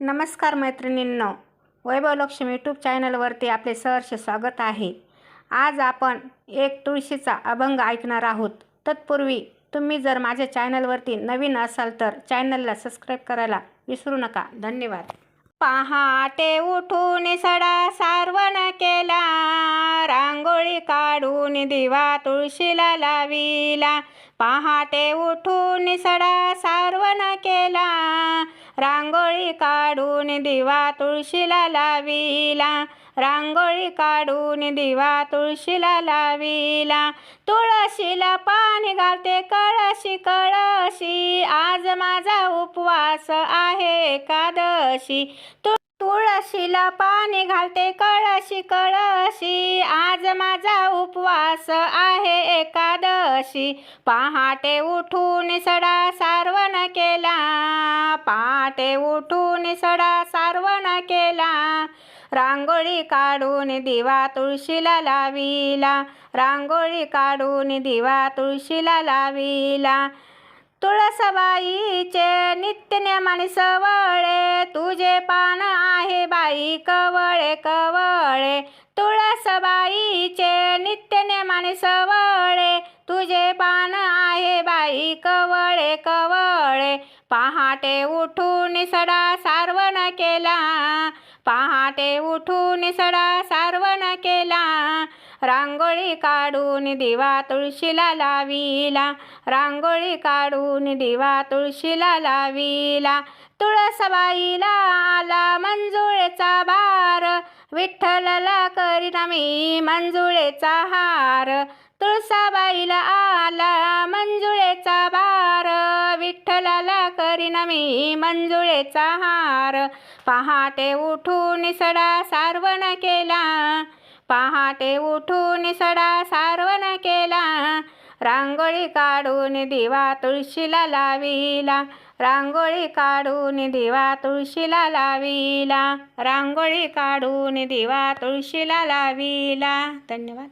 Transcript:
नमस्कार मैत्रिणींनो वैभवलक्ष्मी यूट्यूब चॅनलवरती आपले सहर्ष स्वागत आहे. आज आपण एक तुळशीचा अभंग ऐकणार आहोत. तत्पूर्वी तुम्ही जर माझ्या चॅनलवरती नवीन असाल तर चॅनलला सबस्क्राईब करायला विसरू नका. धन्यवाद. पहाटे उठून सडा सारवण केला रांगोळी काढून दिवा तुळशीला लाविला. पहाटे उठून सडा सारवण केला रांगोळी काढून दिवा तुळशीला लाविला. रांगोळी काढून दिवा तुळशीला लाविला. तुळशीला पाणी घालते कळशी कळशी. आज माझा उपवास आहे एकादशी. तु तुळशीला पाणी घालते कळशी कळशी. आज माझा उपवास आहे एकादशी. पहाटे उठून सडा सारवण केला. पाटे उठून सडा सारवण केला. रांगोळी काढून दिवा तुळशीला लाविला. रांगोळी काढून दिवा तुळशीला लाविला. तुळसबाईचे नित्य नेमाने सवळे तुझे पान आहे बाई कवळे कवळे. तुळसबाईचे नित्य नेमाने सवळे तुझे पान आहे बाई कवळे कवळे. पहाटे उठून सडा सारवण केला. पहाटे उठून सडा सारवण केला. रांगोळी काढून दिवा तुळशीला लाविला. रांगोळी काढून दिवा तुळशीला लाविला. तुळसबाईला आला मंजुळेचा बार विठ्ठलला करीना मी मंजुळेचा हार. तुळसाबाईला आला करीना मी मंजुळेचा हार. पहाटे उठून सडा सारवण केला. पहाटे उठून सडा सारवण केला. रांगोळी काढून दिवा तुळशीला लाविला. रांगोळी काढून दिवा तुळशीला लाविला. रांगोळी काढून दिवा तुळशीला लाविला. धन्यवाद.